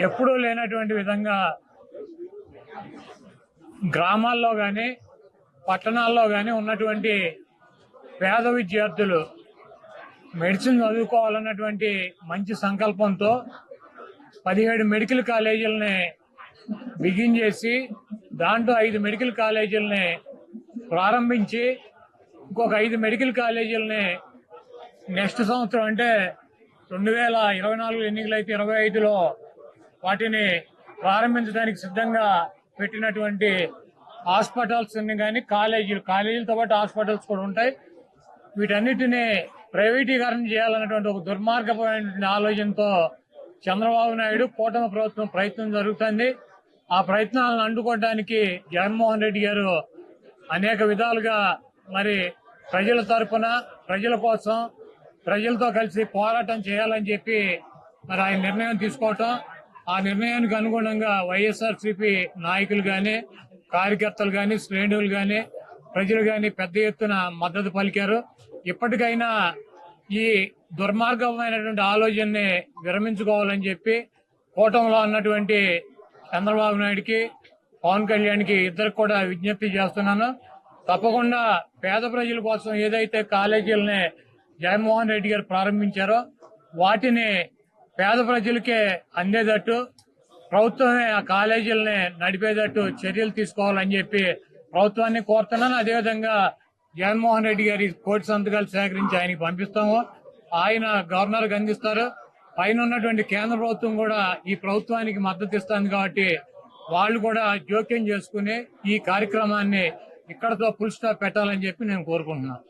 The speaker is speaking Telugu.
ఎప్పుడూ లేనటువంటి విధంగా గ్రామాల్లో కానీ పట్టణాల్లో కానీ ఉన్నటువంటి పేద విద్యార్థులు మెడిసిన్ చదువుకోవాలన్నటువంటి మంచి సంకల్పంతో పదిహేడు మెడికల్ కాలేజీలని బిగించేసి దాంట్లో ఐదు మెడికల్ కాలేజీలని ప్రారంభించి ఇంకొక ఐదు మెడికల్ కాలేజీలని నెక్స్ట్ సంవత్సరం అంటే రెండు వేల ఇరవై నాలుగు ఎన్నికలు అయితే ఇరవై ఐదులో వాటిని ప్రారంభించడానికి సిద్ధంగా పెట్టినటువంటి హాస్పిటల్స్ కానీ కాలేజీలు కాలేజీలతో పాటు హాస్పిటల్స్ కూడా ఉంటాయి. వీటన్నిటిని ప్రైవేటీకరణ చేయాలన్నటువంటి ఒక దుర్మార్గమైనటువంటి ఆలోచనతో చంద్రబాబు నాయుడు కూటమి ప్రభుత్వం ప్రయత్నం జరుగుతుంది. ఆ ప్రయత్నాలను అడ్డుకోవడానికి జగన్మోహన్ రెడ్డి గారు అనేక విధాలుగా మరి ప్రజల తరఫున ప్రజల కోసం ప్రజలతో కలిసి పోరాటం చేయాలని చెప్పి మరి ఆయన నిర్ణయం తీసుకోవటం. ఆ నిర్ణయానికి అనుగుణంగా వైఎస్ఆర్సీపీ నాయకులు కానీ కార్యకర్తలు కానీ శ్రేణులు కానీ ప్రజలు కానీ పెద్ద ఎత్తున మద్దతు పలికారు. ఇప్పటికైనా ఈ దుర్మార్గమైనటువంటి ఆలోచనని విరమించుకోవాలని చెప్పి కూటమిలో ఉన్నటువంటి చంద్రబాబు నాయుడికి పవన్ కళ్యాణ్కి ఇద్దరికి కూడా విజ్ఞప్తి చేస్తున్నాను. తప్పకుండా పేద ప్రజల కోసం ఏదైతే కాలేజీలని జగన్మోహన్ రెడ్డి గారు ప్రారంభించారో వాటిని పేద ప్రజలకే అందేటట్టు ప్రభుత్వమే ఆ కాలేజీలని నడిపేటట్టు చర్యలు తీసుకోవాలని చెప్పి ప్రభుత్వాన్ని కోరుతున్నాను. అదేవిధంగా జగన్మోహన్ రెడ్డి గారి కోటి సంతకాలు సేకరించి ఆయనకి పంపిస్తాము. ఆయన గవర్నర్కి అందిస్తారు పైన ఉన్నటువంటి కేంద్ర ప్రభుత్వం కూడా ఈ ప్రభుత్వానికి మద్దతు ఇస్తుంది కాబట్టి వాళ్ళు కూడా జోక్యం చేసుకుని ఈ కార్యక్రమాన్ని ఇక్కడతో ఫుల్ స్టాప్ పెట్టాలని చెప్పి నేను కోరుకుంటున్నాను.